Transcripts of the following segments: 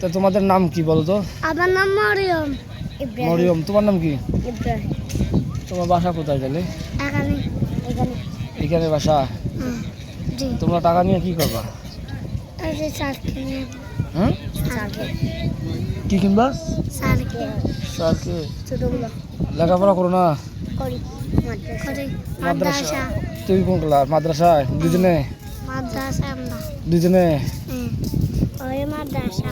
তা তোমাদের নাম কি বলো তো আমার নাম মরিয়ম মরিয়ম তোমার নাম কি? ইব্রাহিম। তোমার বাসা কোথায় গেলে এখানে এখানে। এখানে বাসা? তোমরা টাকা নিয়ে কি করবা? কি কিনবা? সার্কে লেখাপড়া করো না? মাদ্রাসা। তুই কোন ক্লাস? মাদ্রাসায়? দুজনে দুজনে মাদ্রাসা।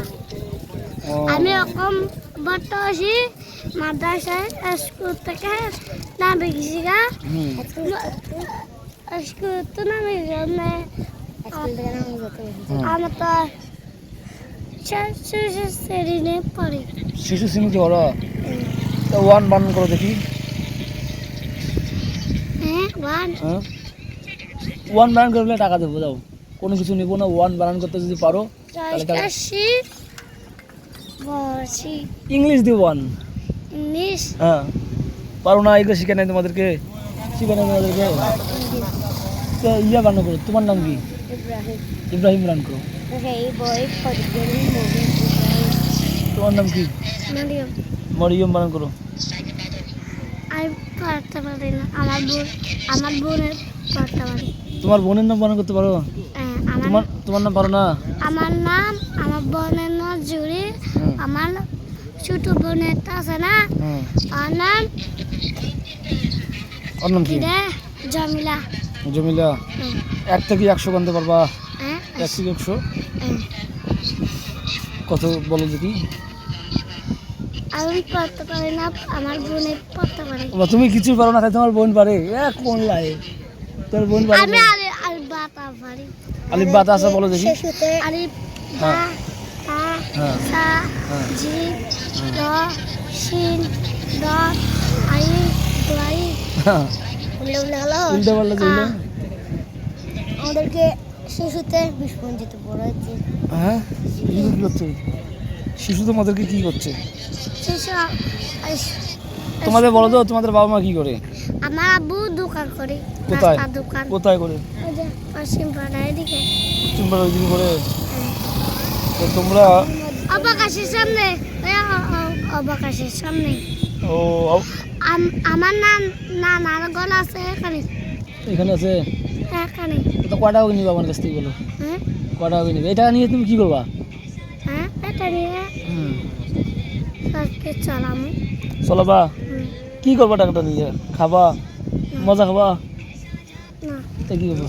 আমি রকম বর্তমাসি মাদ্রাসায় স্কুল থেকে নামে গেছি গা স্কুল তো নামে গেলে আমার তো শেষ শ্রেণি পড়ি শিশু শ্রেণীতে তা ওয়ান বানান করো দেখি। হ্যাঁ ওয়ান হ্যাঁ ওয়ান বানান করলে টাকা দেবো দাও কোনো কিছু নেব না ওয়ান বানান করতে যদি পারো তাহলে আশি ইংলিশ ওয়ান। ইংলিশ? হ্যাঁ। পারো না এগুলো শিখে তোমাদেরকে। শিখে তোমাদেরকে? তো ইয়া করো তোমার নাম কি? ইব্রাহিম। ইব্রাহিম বানান করো। তোমার নাম কি? মারিয়াম। করো। আমি পারি না আমার বোন আমার বোনের পারি। তোমার বোনের নাম বানান করতে পারো? হ্যাঁ, তোমার তোমার নাম পারো না? আমার নাম আমার বোনের নাম জুড়ি হুম, আমার ছোট বোনের আছে না? হুম। নাম ওর নাম কি? জমিলা। জমিলা। এক থেকে একশো গানতে পারবা? হ্যাঁ, এক থেকে একশো। কত বলো দেখি। আমি পড়তে পারি না আমার বোনের পড়তে পারে। তুমি কিছু পারো না তোমার বোন পারে। এক কোন লাই? তোর বোন পারে আমি না? আলি আলি বাতা পারি। আলিফ বাতা আছে বলো দেখি। আলি হ্যাঁ। বা হ্যাঁ। সা হ্যাঁ জি শিন দ আই দোয়াই হ্যাঁ। উল্লে উল্লে হলো উল্টে আমাদেরকে শিশুতে বিস্ফোরিত বড় হচ্ছে হ্যাঁ শিশু কি করছে শিশু তোমাদেরকে কি করছে শিশু তোমাদের বলো তো তোমাদের বাবা মা কি করে? আমার আব্বু দোকান করে কোথায়? দোকান। কোথায় করে? পশ্চিম পাড়ার এদিকে। তোমরা ওই দিন করে তো তোমরা অবকাশের সামনে। অবকাশের সামনে। ও আম- আমার নাম নানার গল আছে এখানে। এখানে আছে? এখানে। তো কটা টাকা নিবে আমার কাছ থেকে বলো? হ্যাঁ? কটা টাকা নিবে এটা নিয়ে তুমি কি করবা? হ্যাঁ এটা নিয়ে আজকে চালামু। চলাবা? কি করবা টাকাটা নিয়ে খাবা? মজা খাবা? না। তা কি করব?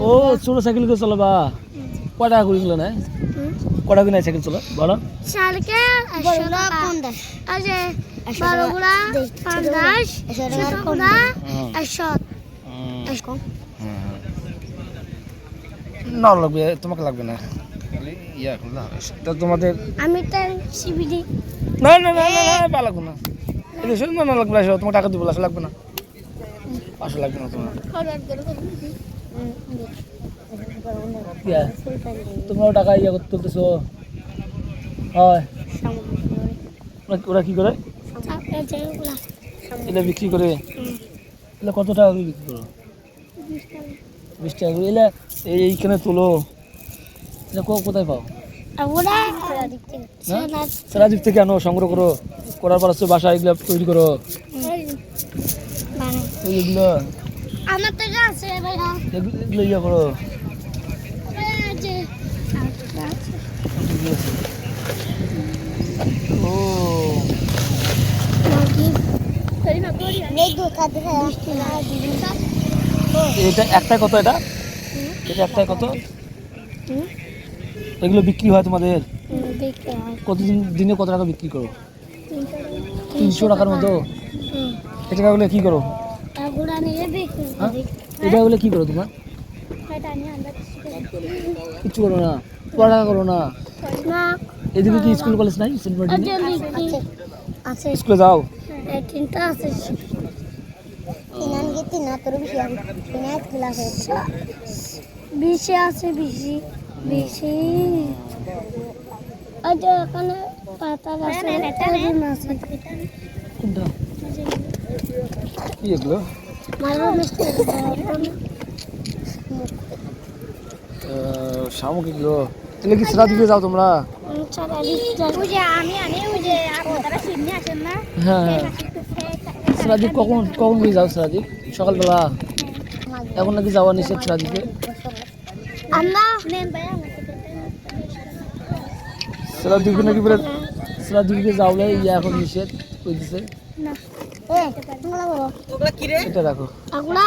ও ছোট সাইকেল করে চলাবা? কয় টাকা করে কিলো নেয় কটা করে নেয় সাইকেল চলো বলো সাইকেল না লাগবে তোমাকে লাগবে না। তা তোমাদের আমি তো সিবিডি। না না না না না পা লাগবে না। না না লাগবে আসো তোমার টাকা দিব লাগবে না। আসো লাগবে না তোমার। তোমরাও টাকা ইয়া করতে তুলতেছো হয়। ওরা- কি করে? এটা বিক্রি করে? এগুলো কত টাকা করে বিক্রি করো? বিশ টাকা করে। এলে এইখানে তোলো। এটা কোথায় পাও? সেরাদ্বীপ থেকে আনো সংগ্রহ করো। করার পর হচ্ছে বাসা এগুলো তৈরি করো। এগুলো আমার থেকে আছে এগুলো ইয়ে করো এই যে এগুলো আছে। ও এটা একটাই কত এটা? এটা একটাই কত? এগুলো বিক্রি হয় তোমাদের? কতদিন দিনে কত টাকা বিক্রি করো? তিনশো টাকার মতো? এই টাকাগুলো কি করো? হ্যাঁ? এই টাকাগুলো কি করো তোমার? কিচ্ছু করো না। পড়ালেখা করো না। এদিকে কি স্কুল কলেজ নাই? সিলভার ওই যে লিখি আছে স্কুলে যাও এই তিনটা আছে বিশে আছে বিশি বিশি। যে এখানে পাতা আছে আছে। কোনটা? কি এগুলো? মারো মিষ্টি সামগ্রিক গো তাহলে কি সেরা দিকে যাও তোমরা? আমি আনি ওই যে আপনারা সিডনি আসেন না? হ্যাঁ। হ্যাঁ কখন কখন করে যাও সেরাদ্বীপ সকালবেলা? এখন নাকি যাওয়া নিষেধ আমরা সেরাদ্বীপে নাকি বলে সেরাদ্বীপে যাওলে ইয়ে এখন নিষেধ করে দিছে এটা রাখো আমরা